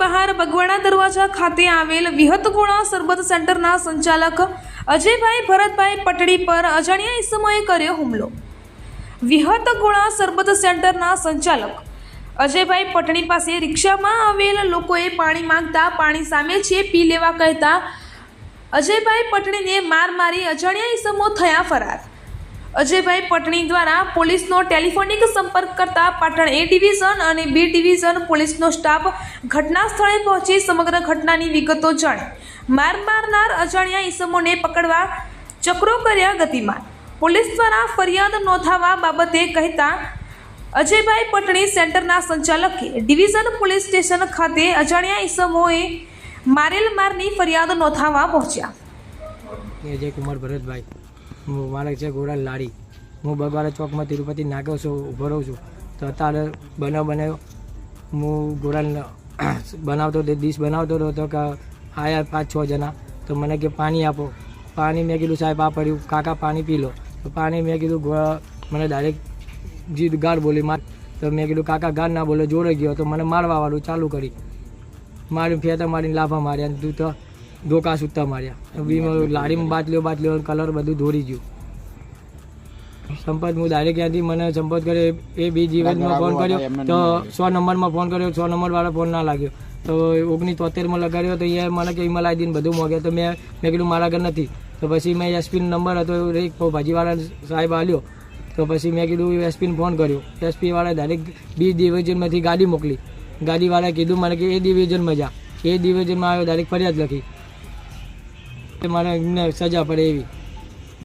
બહાર બગવાડા દરવાજા ખાતે આવેલ વિહતગોળા સરબત સેન્ટરના સંચાલક અજયભાઈ ભરતભાઈ પટડી પર અજાણ્યા ઇસમોએ કર્યો હુમલો. વિહતગોળા સરબત સેન્ટરના સંચાલક અજયભાઈ પટણી પાસે રિક્ષામાં આવેલ લોકોએ પાણી માંગતા પાણી સામે છે, પી લેવા કહેતા અજયભાઈ પટણીને માર મારી અજાણ્યા ઇસમો થયા ફરાર. અજયભાઈ પટણી દ્વારા પોલીસનો ટેલિફોનિક સંપર્ક કરતા પાટણ એ ડિવિઝન અને બી ડિવિઝન પોલીસનો સ્ટાફ ઘટના સ્થળે પહોંચી સમગ્ર ઘટનાની વિગતો જાણી. માર મારનાર અજાણ્યા ઈસમોને પકડવા ચક્રો કર્યા ગતિમાન. પોલીસ દ્વારા ફરિયાદ નોંધાવવા બાબતે કહેતા અજયભાઈ પટણી સેન્ટરના સંચાલકે ડિવિઝન પોલીસ સ્ટેશન ખાતે અજાણ્યા ઈસમોએ મારેલ મારની ફરિયાદ નોંધાવવા પહોંચ્યા. કુમાર ભરતભાઈ. મારે છે ગોરાલ લાડી. હું બગવાડા ચોકમાં તિરુપતિ નાગો છું, ઊભો રહું છું. તો અત્યારે બનાવ બનાવ્યો. હું ગોરાલ બનાવતો તે ડીશ બનાવતો હતો કે આયા પાંચ છ જણા. તો મને કે પાણી આપો. પાણી મેં કીધું, સાહેબ, આ પડ્યું. કાકા, પાણી પી લો. તો પાણી મેં કીધું મને ડાયરેક્ટ જીદ ગાઢ બોલી માર તો મેં કીધું, કાકા, ગાઢ ના બોલે, જોડે ગયો. તો મને મારવા વાળું ચાલુ કરી. મારી ફેતા મારીને લાફા માર્યા. તું તો ધોકા સુતા માર્યા. વીમો લારીમાં બાટલીઓ બાટલીઓ કલર બધું દોરી ગયું. સંપત હું ડાયરેક્ટ ત્યાંથી મને સંપર્ક કર્યો એ બી જીવનમાં ફોન કર્યો. તો સો નંબરમાં ફોન કર્યો સો નંબરવાળા ફોન ના લાગ્યો. તો ઓગણીસ તોતેરમાં લગાડ્યો તો એ મને કે ઈમેલ આઈડીને બધું મોગ્યા તો મેં મેં કીધું મારા ઘર નથી. તો પછી મેં એસપીનો નંબર હતો એ એક ભાજીવાળા સાહેબ આલ્યો. તો પછી મેં કીધું એસપીને ફોન કર્યો. એસપીવાળા ડાયરેક્ટ બી ડિવિઝનમાંથી ગાડી મોકલી. ગાડીવાળાએ કીધું મને કે એ ડિવિઝનમાં જા. એ ડિવિઝનમાં આવ્યો ડાયરેક્ટ ફરિયાદ લખી. મારે સજા પડે એવી.